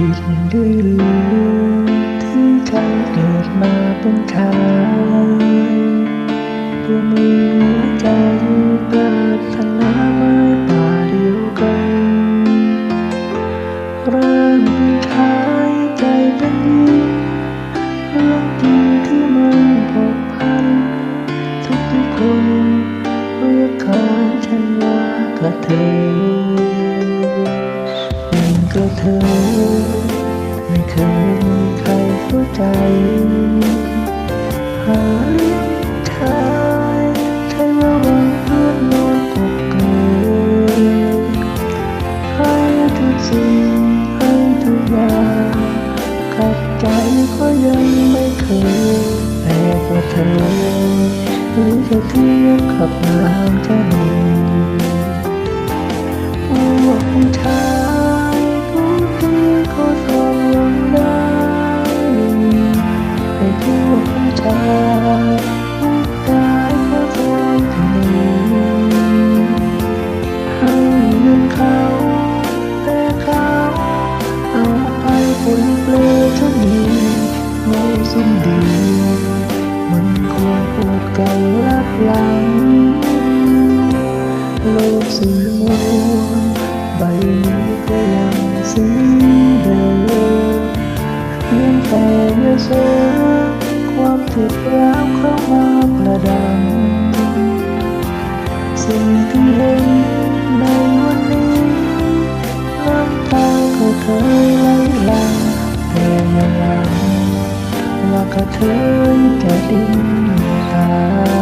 ผิดด้วยหรือที่ใจเกิดมาเป็นชายเพื่อมีหัวใจเกิดทนาไม้ป่าเดียวกันเริ่มเป็นชายใจเป็นหญิงเรื่องจริงที่มันผูกพันทุกทุกคนเรียกเขาฉันว่ากระเทยเใจหาเลี้ยงชายใช่ว่าวันเพื่อนนอนกบเกินให้ทุกสิ่งให้ทุกอย่างขัดใจก็ยังไม่เคยแต่ก็เธอหรือจะเทียบกับนางจะ รปวดกันรับหลังโลกสีม่วงใบนี้ก็ยังสีเดิมเพียงแต่เมื่อเจอความถูกร้าวเข้ามาประดังสิ่งที่เห็นในวันนี้น้ำตาก็เคยไหลหลังแต่ยังหลังว่าก็เธอจะดิ้น ต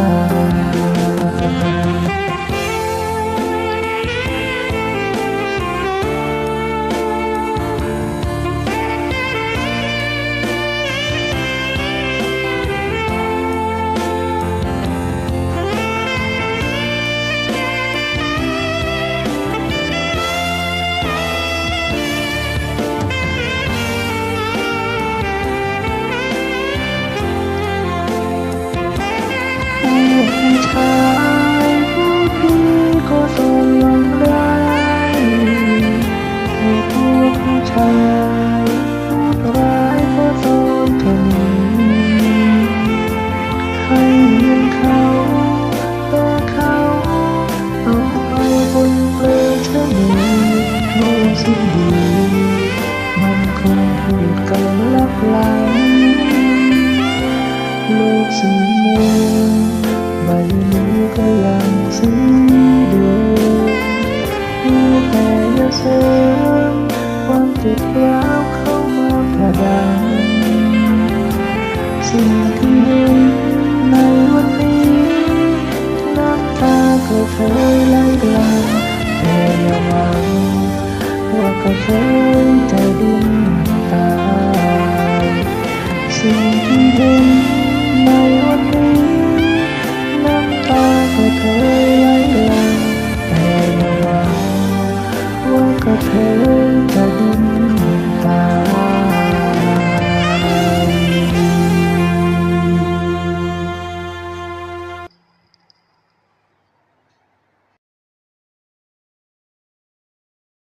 นี้ก็ยังสีเดิมมีแต่จะเสริมความเจ็บร้าวเข้ามาประดังสิ่งที่เห็นในวันนี้น้ำตาก็เคยไหลหลังแต่อย่าหวังว่าก็เคยจะดิ้นตายสิ่งที่เห็น prepared.